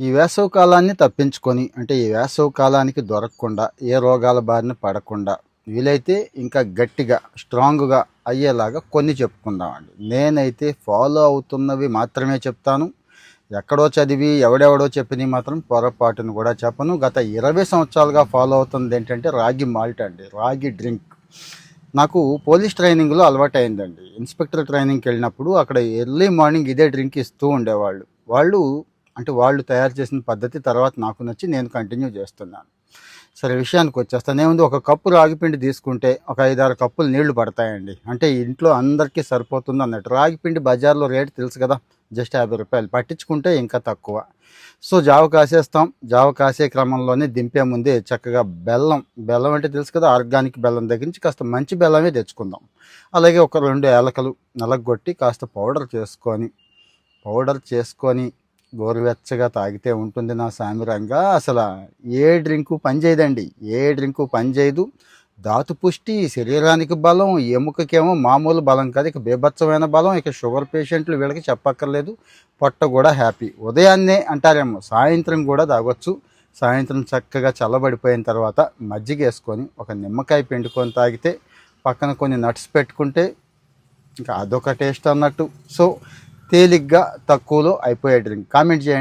ఈ వేసవి కాలాన్ని తప్పించుకొని అంటే ఈ వేసవి కాలానికి దొరకకుండా ఏ రోగాల బారిన పడకుండా వీలైతే ఇంకా గట్టిగా స్ట్రాంగ్గా అయ్యేలాగా కొన్ని చెప్పుకుందామండి. నేనైతే ఫాలో అవుతున్నవి మాత్రమే చెప్తాను. ఎక్కడో చదివి ఎవడెవడో చెప్పినవి మాత్రం పొరపాటును కూడా చెప్పను. గత ఇరవై సంవత్సరాలుగా ఫాలో అవుతుంది ఏంటంటే రాగి మాల్ట్ అండి రాగి డ్రింక్. నాకు పోలీస్ ట్రైనింగ్లో అలవాటు అయిందండి ఇన్స్పెక్టర్ ట్రైనింగ్కి వెళ్ళినప్పుడు అక్కడ ఎర్లీ మార్నింగ్ ఇదే డ్రింక్ ఇస్తూ ఉండేవాళ్ళు. వాళ్ళు అంటే వాళ్ళు తయారు చేసిన పద్ధతి తర్వాత నాకు నచ్చి నేను కంటిన్యూ చేస్తున్నాను. సరే విషయానికి వచ్చేస్తాను ఉంది ఒక కప్పు రాగిపిండి తీసుకుంటే ఒక ఐదారు కప్పులు నీళ్ళు పడతాయండి. అంటే ఇంట్లో అందరికీ సరిపోతుంది అన్నట్టు. రాగిపిండి బజార్లో రేటు తెలుసు కదా జస్ట్ యాభై రూపాయలు. పట్టించుకుంటే ఇంకా తక్కువ. సో జావ కాసేస్తాం. జావ కాసే క్రమంలోనే దింపే ముందే చక్కగా బెల్లం బెల్లం అంటే తెలుసు కదా ఆర్గానిక్ బెల్లం దగ్గర నుంచి కాస్త మంచి బెల్లమే తెచ్చుకుందాం. అలాగే ఒక రెండు ఏలకలు నలగొట్టి కాస్త పౌడర్ చేసుకొని పౌడర్ చేసుకొని గోరువెచ్చగా తాగితే ఉంటుంది నా సామిరంగా. అసలు ఏ డ్రింకు పనిచేయదండి. ఏ డ్రింకు పనిచేయదు. ధాతు పుష్టి శరీరానికి బలం ఎముకకేమో మామూలు బలం కాదు. ఇక బీభత్సమైన బలం ఇక షుగర్ పేషెంట్లు వీళ్ళకి చెప్పక్కర్లేదు. పొట్ట కూడా హ్యాపీ. ఉదయాన్నే అంటారేమో సాయంత్రం కూడా తాగొచ్చు. సాయంత్రం చక్కగా చల్లబడిపోయిన తర్వాత మజ్జిగ వేసుకొని ఒక నిమ్మకాయ పిండుకొని తాగితే పక్కన కొన్ని నట్స్ పెట్టుకుంటే ఇంకా అదొక టేస్ట్ అన్నట్టు. సో తేలిగ్గా తక్కువలో అయిపోయే డ్రింక్ కామెంట్ చేయండి.